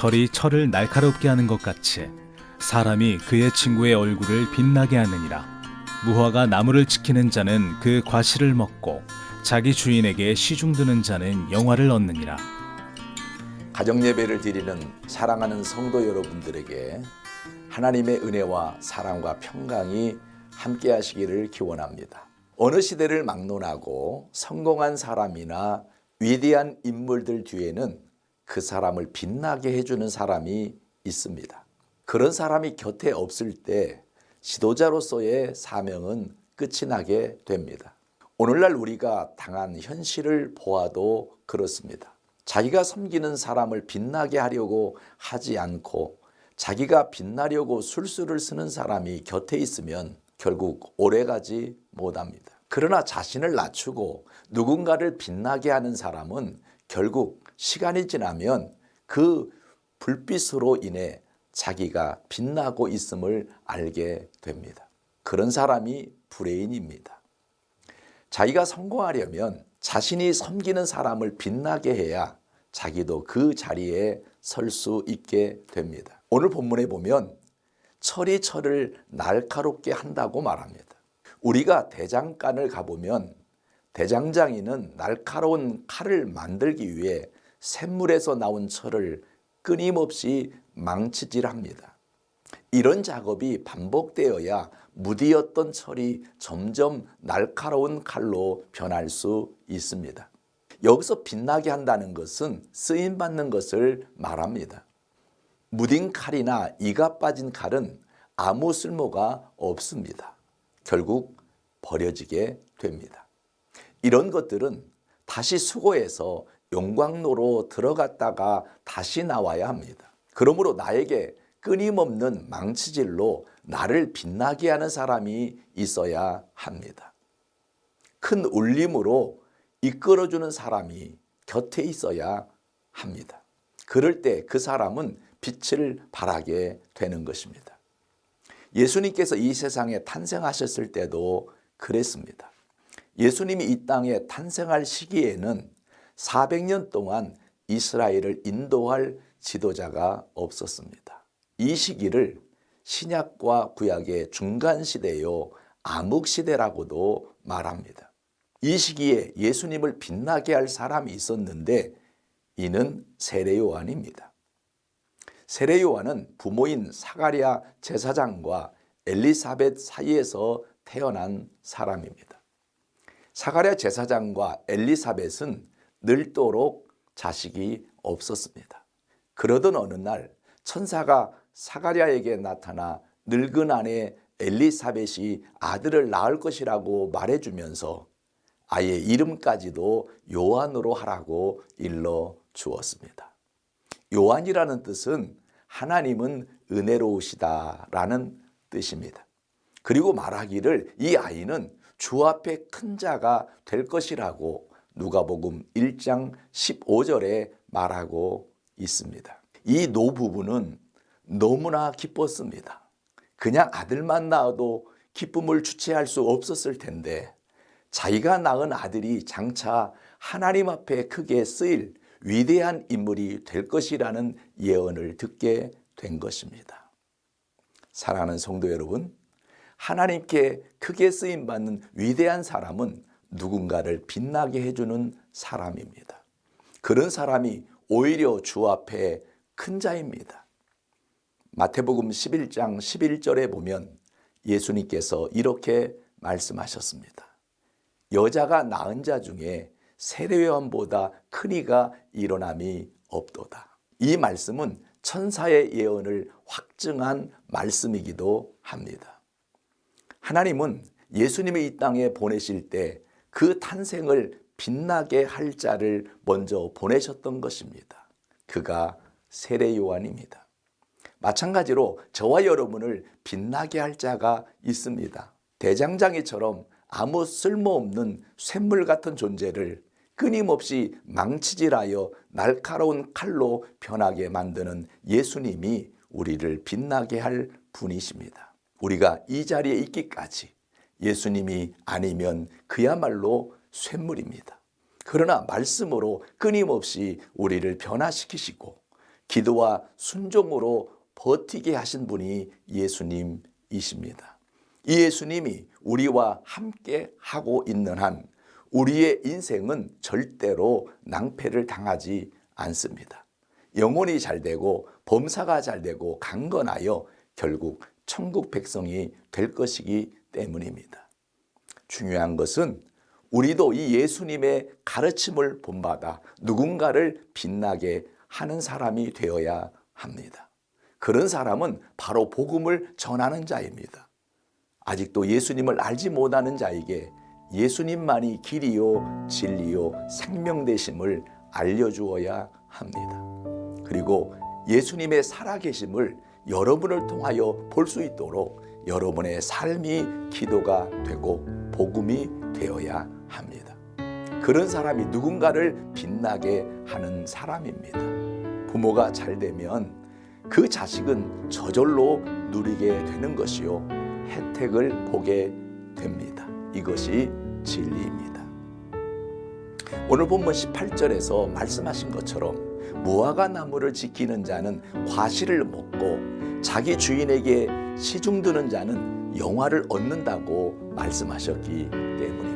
철이 철을 날카롭게 하는 것 같이 사람이 그의 친구의 얼굴을 빛나게 하느니라. 무화과 나무를 지키는 자는 그 과실을 먹고 자기 주인에게 시중드는 자는 영화를 얻느니라. 가정 예배를 드리는 사랑하는 성도 여러분들에게 하나님의 은혜와 사랑과 평강이 함께 하시기를 기원합니다. 어느 시대를 막론하고 성공한 사람이나 위대한 인물들 뒤에는 그 사람을 빛나게 해주는 사람이 있습니다. 그런 사람이 곁에 없을 때 지도자로서의 사명은 끝이 나게 됩니다. 오늘날 우리가 당한 현실을 보아도 그렇습니다. 자기가 섬기는 사람을 빛나게 하려고 하지 않고 자기가 빛나려고 술수를 쓰는 사람이 곁에 있으면 결국 오래가지 못합니다. 그러나 자신을 낮추고 누군가를 빛나게 하는 사람은 결국 시간이 지나면 그 불빛으로 인해 자기가 빛나고 있음을 알게 됩니다. 그런 사람이 브레인입니다. 자기가 성공하려면 자신이 섬기는 사람을 빛나게 해야 자기도 그 자리에 설 수 있게 됩니다. 오늘 본문에 보면 철이 철을 날카롭게 한다고 말합니다. 우리가 대장간을 가보면 대장장이는 날카로운 칼을 만들기 위해 샘물에서 나온 철을 끊임없이 망치질합니다. 이런 작업이 반복되어야 무디었던 철이 점점 날카로운 칼로 변할 수 있습니다. 여기서 빛나게 한다는 것은 쓰임 받는 것을 말합니다. 무딘 칼이나 이가 빠진 칼은 아무 쓸모가 없습니다. 결국 버려지게 됩니다. 이런 것들은 다시 수고해서 용광로로 들어갔다가 다시 나와야 합니다. 그러므로 나에게 끊임없는 망치질로 나를 빛나게 하는 사람이 있어야 합니다. 큰 울림으로 이끌어주는 사람이 곁에 있어야 합니다. 그럴 때 그 사람은 빛을 발하게 되는 것입니다. 예수님께서 이 세상에 탄생하셨을 때도 그랬습니다. 예수님이 이 땅에 탄생할 시기에는 400년 동안 이스라엘을 인도할 지도자가 없었습니다. 이 시기를 신약과 구약의 중간 시대요 암흑 시대라고도 말합니다. 이 시기에 예수님을 빛나게 할 사람이 있었는데 이는 세례 요한입니다. 세례 요한은 부모인 사가랴 제사장과 엘리사벳 사이에서 태어난 사람입니다. 사가랴 제사장과 엘리사벳은 늙도록 자식이 없었습니다. 그러던 어느 날 천사가 사가랴에게 나타나 늙은 아내 엘리사벳이 아들을 낳을 것이라고 말해주면서 아예 이름까지도 요한으로 하라고 일러 주었습니다. 요한이라는 뜻은 하나님은 은혜로우시다라는 뜻입니다. 그리고 말하기를 이 아이는 주 앞에 큰 자가 될 것이라고 누가복음 1장 15절에 말하고 있습니다. 이 노부부는 너무나 기뻤습니다. 그냥 아들만 낳아도 기쁨을 주체할 수 없었을 텐데 자기가 낳은 아들이 장차 하나님 앞에 크게 쓰일 위대한 인물이 될 것이라는 예언을 듣게 된 것입니다. 사랑하는 성도 여러분, 하나님께 크게 쓰임 받는 위대한 사람은 누군가를 빛나게 해주는 사람입니다. 그런 사람이 오히려 주 앞에 큰 자입니다. 마태복음 11장 11절에 보면 예수님께서 이렇게 말씀하셨습니다. 여자가 낳은 자 중에 세례요한보다 큰 이가 일어남이 없도다. 이 말씀은 천사의 예언을 확증한 말씀이기도 합니다. 하나님은 예수님을 이 땅에 보내실 때 그 탄생을 빛나게 할 자를 먼저 보내셨던 것입니다. 그가 세례 요한입니다. 마찬가지로 저와 여러분을 빛나게 할 자가 있습니다. 대장장이처럼 아무 쓸모없는 쇳물 같은 존재를 끊임없이 망치질하여 날카로운 칼로 변하게 만드는 예수님이 우리를 빛나게 할 분이십니다. 우리가 이 자리에 있기까지 예수님이 아니면 그야말로 쇳물입니다. 그러나 말씀으로 끊임없이 우리를 변화시키시고 기도와 순종으로 버티게 하신 분이 예수님이십니다. 이 예수님이 우리와 함께 하고 있는 한 우리의 인생은 절대로 낭패를 당하지 않습니다. 영혼이 잘 되고 범사가 잘 되고 강건하여 결국 천국 백성이 될 것이기 때문입니다. 중요한 것은 우리도 이 예수님의 가르침을 본받아 누군가를 빛나게 하는 사람이 되어야 합니다. 그런 사람은 바로 복음을 전하는 자입니다. 아직도 예수님을 알지 못하는 자에게 예수님만이 길이요, 진리요, 생명 되심을 알려주어야 합니다. 그리고 예수님의 살아계심을 여러분을 통하여 볼 수 있도록 여러분의 삶이 기도가 되고 복음이 되어야 합니다. 그런 사람이 누군가를 빛나게 하는 사람입니다. 부모가 잘 되면 그 자식은 저절로 누리게 되는 것이요. 혜택을 보게 됩니다. 이것이 진리입니다. 오늘 본문 18절에서 말씀하신 것처럼 무화과 나무를 지키는 자는 과실을 먹고 자기 주인에게 시중드는 자는 영화를 얻는다고 말씀하셨기 때문입니다.